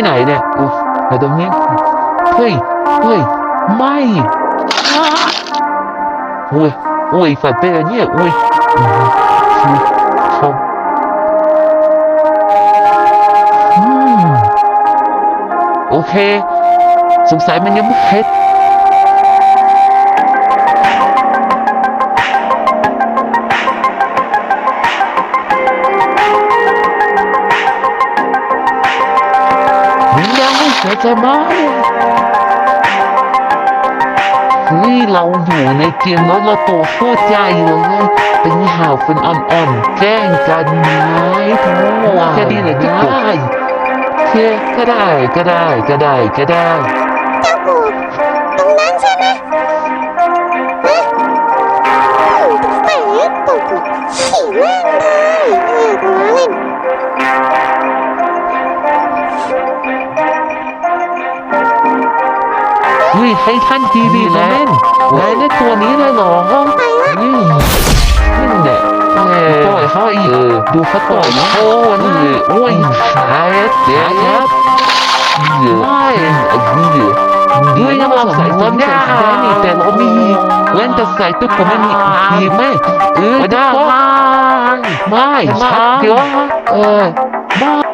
ที่ไหนเนี่ยอยแต่ตรงนี้เฮ้ยเฮ้ยไม่อุ้ยอุ้ยฝันเป็นอะไรเนี่ยอุ้ยชมเขาอืมโอเค สงสัยมันยังไม่เฮ็ด ฉันจใช่ไหมเฮ้ยเราอยู่ในเกมแล้วเราตัวโคตรใหญ่เลยเป็นห่าวเป็นอ่อนๆแกล้งกันไหมทั้งหมดแค่นี้เลยก็ได้โอเคก็ได้ก็ได้ก็ได้ก็ได้ เฮ้ยให้ท่านทีวีนะนายได้ตัวนี้เลยเหรอไปละนี่นี่แหละแหมปล่อยเขาอีกเออดูเขาต่อยนะโอ้นี่โอ้ยขายเสียครับเยอะไม่ไอ้นี่เยอะด้วยน้ำเราใส่ตัวได้นี่แต่เรามีเว้นแต่ใส่ตุ๊กผมไม่มีทีไหมเออได้ไม่ชัดเดี๋ยวเออไม่